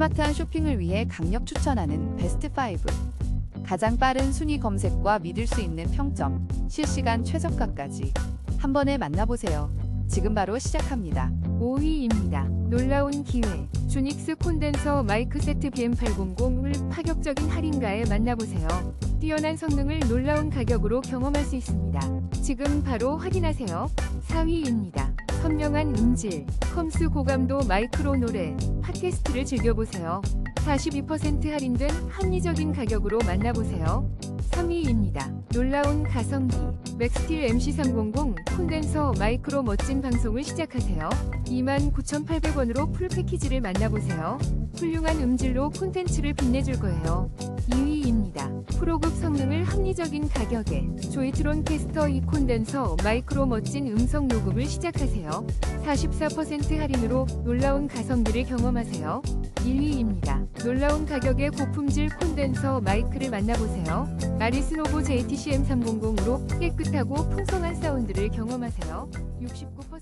스마트한 쇼핑을 위해 강력 추천하는 베스트 5. 가장 빠른 순위 검색과 믿을 수 있는 평점, 실시간 최저가까지 한 번에 만나보세요. 지금 바로 시작합니다. 5위입니다. 놀라운 기회. 주닉스 콘덴서 마이크 세트 BM800을 파격적인 할인가에 만나보세요. 뛰어난 성능을 놀라운 가격으로 경험할 수 있습니다. 지금 바로 확인하세요. 4위입니다. 선명한 음질, 컴스 고감도 마이크로 노래, 팟캐스트를 즐겨보세요. 42% 할인된 합리적인 가격으로 만나보세요. 3위입니다. 놀라운 가성비, 맥스틸 MC300 콘덴서 마이크로 멋진 방송을 시작하세요. 29,800원으로 풀 패키지를 만나보세요. 훌륭한 음질로 콘텐츠를 빛내줄 거예요. 2위입니다. 프로급 성능을 합리적인 가격에 조이트론 캐스터 2 콘덴서 마이크로 멋진 음성 녹음을 시작하세요. 44% 할인으로 놀라운 가성비를 경험하세요. 1위입니다. 놀라운 가격의 고품질 콘덴서 마이크를 만나보세요. 아리스노보 JTCM300으로 깨끗하고 풍성한 사운드를 경험하세요. 69%